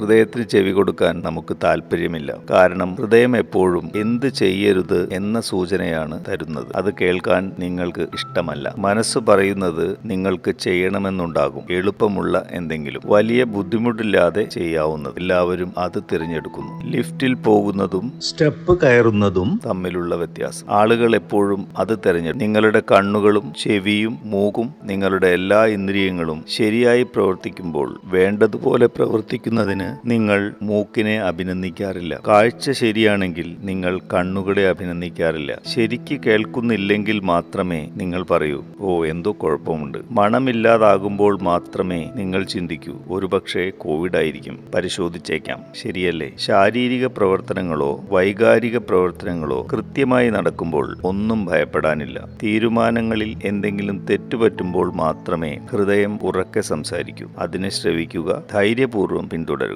ഹൃദയത്തിന് ചെവി കൊടുക്കാൻ നമുക്ക് താല്പര്യമില്ല. കാരണം ഹൃദയം എപ്പോഴും എന്ത് ചെയ്യരുത് എന്ന സൂചനയാണ് തരുന്നത്. അത് കേൾക്കാൻ നിങ്ങൾക്ക് ഇഷ്ടമല്ല. മനസ്സ് പറയുന്നത് നിങ്ങൾക്ക് ചെയ്യണമെന്നുണ്ടാകും. എളുപ്പമുള്ള എന്തെങ്കിലും. വലിയ ബുദ്ധിമുട്ടില്ലാതെ ചെയ്യാവുന്നത് എല്ലാവരും അത് തിരഞ്ഞെടുക്കുന്നു. ലിഫ്റ്റിൽ പോകുന്നതും സ്റ്റെപ്പ് കയറുന്നതും തമ്മിലുള്ള വ്യത്യാസം. ആളുകൾ എപ്പോഴും അത് തിരഞ്ഞെടുക്കും. നിങ്ങളുടെ കണ്ണുകളും ചെവിയും മൂക്കും നിങ്ങളുടെ എല്ലാ ഇന്ദ്രിയങ്ങളും ശരിയായി പ്രവർത്തിക്കുമ്പോൾ വേണ്ടതുപോലെ പ്രവർത്തിക്കുന്നതിന് നിങ്ങൾ മൂക്കിനെ അഭിനന്ദിക്കാറില്ല. കാഴ്ച ശരിയാണെങ്കിൽ നിങ്ങൾ കണ്ണുകളെ അഭിനന്ദിക്കാറില്ല. ശരിക്ക് കേൾക്കുന്നില്ലെങ്കിൽ മാത്രമേ നിങ്ങൾ പറയൂ ഓ എന്തോ കുഴപ്പമുണ്ട്. മണമില്ലാതാകുമ്പോൾ മാത്രമേ നിങ്ങൾ ചിന്തിക്കൂ ഒരുപക്ഷെ കോവിഡ് ആയിരിക്കും. പരിശോധിച്ചേക്കാം. ശരിയല്ലേ? ശാരീരിക പ്രവർത്തനങ്ങളോ വൈകാരിക പ്രവർത്തനങ്ങളോ കൃത്യമായി നടക്കുമ്പോൾ ഒന്നും ഭയപ്പെടാനില്ല. തീരുമാനങ്ങളിൽ എന്തെങ്കിലും തെറ്റുപറ്റുമ്പോൾ മാത്രമേ ഹൃദയം ഉറക്കെ സംസാരിക്കൂ. അതിനെ ശ്രവിക്കുക ധൈര്യപൂർവം പിന്തുടരുക.